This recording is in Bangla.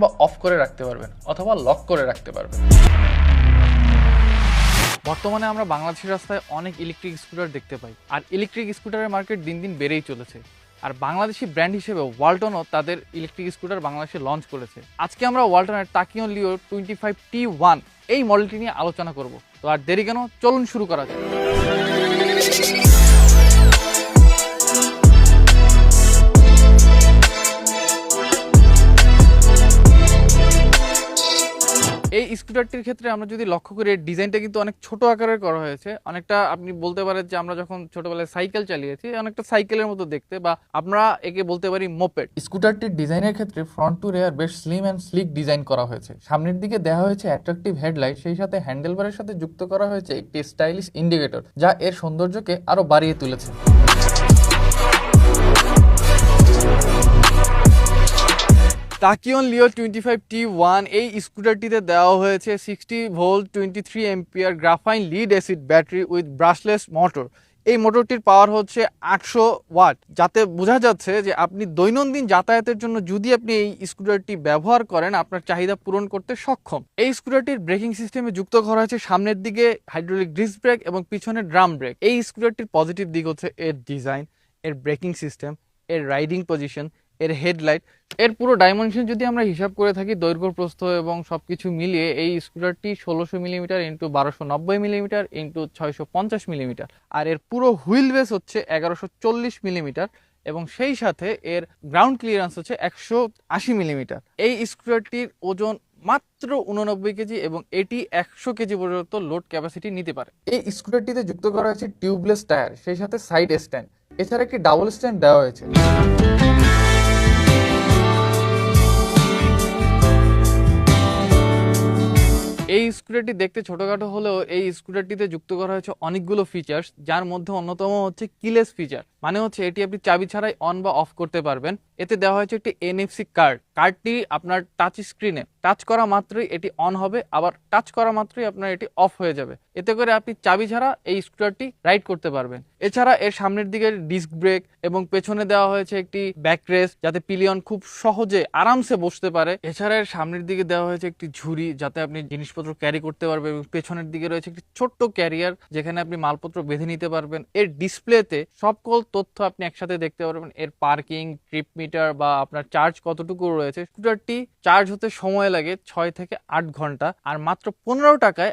বা অফ করে রাখতে পারবেন, অথবা লক করে রাখতে পারবেন। বর্তমানে আমরা বাংলাদেশের রাস্তায় অনেক ইলেকট্রিক স্কুটার দেখতে পাই, আর ইলেকট্রিক স্কুটারের মার্কেট দিন দিন বেড়েই চলেছে। আর বাংলাদেশি ব্র্যান্ড হিসেবে ওয়ালটনও তাদের ইলেকট্রিক স্কুটার বাংলাদেশে লঞ্চ করেছে। আজকে আমরা ওয়ালটনের Takyon Leo twenty five T one এই মডেলটি নিয়ে আলোচনা করব। তো আর দেরি কেন, চলুন শুরু করা যাক। এই স্কুটারটির ক্ষেত্রে আমরা যদি লক্ষ্য করি ডিজাইনটা কিন্তু অনেক ছোট আকারের করা হয়েছে। অনেকটা আপনি বলতে পারেন যে আমরা যখন ছোটবেলায় সাইকেল চালিয়েছি, অনেকটা সাইকেলের মতো দেখতে বা আমরা একে বলতে পারি মোপেড স্কুটারটির ডিজাইনের ক্ষেত্রে ফ্রন্ট টু রেয়ার বেশ স্লিম অ্যান্ড স্লিক ডিজাইন করা হয়েছে। সামনের দিকে দেওয়া হয়েছে অ্যাট্রাকটিভ হেডলাইট সেই সাথে হ্যান্ডেলবারের সাথে যুক্ত করা হয়েছে একটি স্টাইলিশ ইন্ডিকেটর যা এর সৌন্দর্যকে আরও বাড়িয়ে তুলেছে। Takyon Leo twenty five T one এই স্কুটারটিতে দেওয়া হয়েছে sixty volt twenty three ampere graphene lead acid battery with brushless motor এই মোটরটির পাওয়ার হচ্ছে আটশো ওয়াট যাতে বোঝা যাচ্ছে যে আপনি দৈনন্দিন যাতায়াতের জন্য যদি আপনি এই স্কুটারটি ব্যবহার করেন, আপনার চাহিদা পূরণ করতে সক্ষম। এই স্কুটারটির ব্রেকিং সিস্টেমে যুক্ত করা হয়েছে সামনের দিকে হাইড্রোলিক ডিস্ক ব্রেক এবং পিছনে ড্রাম ব্রেক এই স্কুটারটির পজিটিভ দিক হচ্ছে এর ডিজাইন এর ব্রেকিং সিস্টেম এর রাইডিং পজিশন এর হেডলাইট এর পুরো ডাইমেনশন যদি আমরা হিসাব করে থাকি দৈর্ঘ্য প্রস্থ এবং সব কিছু মিলিয়ে এই স্কুটারটি ষোলোশো মিলিমিটার ইন্টু বারোশো নব্বই মিলিমিটার ইন্টু ছয়শো পঞ্চাশ মিলিমিটার আর এর পুরো হুইল বেস হচ্ছে এগারোশো চল্লিশ মিলিমিটার এবং সেই সাথে এর গ্রাউন্ড ক্লিয়ারেন্স হচ্ছে একশো আশি মিলিমিটার এই স্কুটারটির ওজন মাত্র উননব্বই কেজি এবং এটি একশো কেজি পর্যন্ত লোড ক্যাপাসিটি নিতে পারে। এই স্কুটারটিতে যুক্ত করা হয়েছে টিউবলেস টায়ার সেই সাথে সাইড স্ট্যান্ড এছাড়া একটি ডাবল স্ট্যান্ড দেওয়া হয়েছে। এই স্কুটারটি দেখতে ছোটখাটো হলেও এই স্কুটারটিতে যুক্ত করা হয়েছে অনেকগুলো ফিচার্স যার মধ্যে অন্যতম হচ্ছে কিলেস ফিচার মানে হচ্ছে এটি আপনি চাবি ছাড়াই অন বা অফ করতে পারবেন। এতে দেওয়া হয়েছে একটি এনএফসি কার্ড কার্ডটি আপনার টাচ স্ক্রিনে টাচ করা মাত্রই এটি অন হবে, আবার টাচ করা মাত্রই আপনার এটি অফ হয়ে যাবে। এতে করে আপনি চাবি ছাড়া এই স্কুটারটি রাইড করতে পারবেন। এছাড়া এর সামনের দিকে ডিস্ক ব্রেক এবং পেছনে দেওয়া হয়েছে একটি ব্যাক রেস যাতে পিলিয়ন খুব সহজে আরামসে বসতে পারে। এছাড়া এর সামনের দিকে দেওয়া হয়েছে একটি ঝুড়ি যাতে আপনি জিনিসপত্র ক্যারি করতে পারবেন এবং পেছনের দিকে রয়েছে একটি ছোট্ট ক্যারিয়ার যেখানে আপনি মালপত্র বেঁধে নিতে পারবেন। এর ডিসপ্লেতে সকল তথ্য আপনি একসাথে দেখতে পারবেন। এর পার্কিং ট্রিপ মিটার বা আপনার চার্জ কতটুকু রয়েছে। স্কুটারটি চার্জ হতে সময় লাগে ছয় থেকে আট ঘণ্টা আর মাত্র পনেরো টাকায়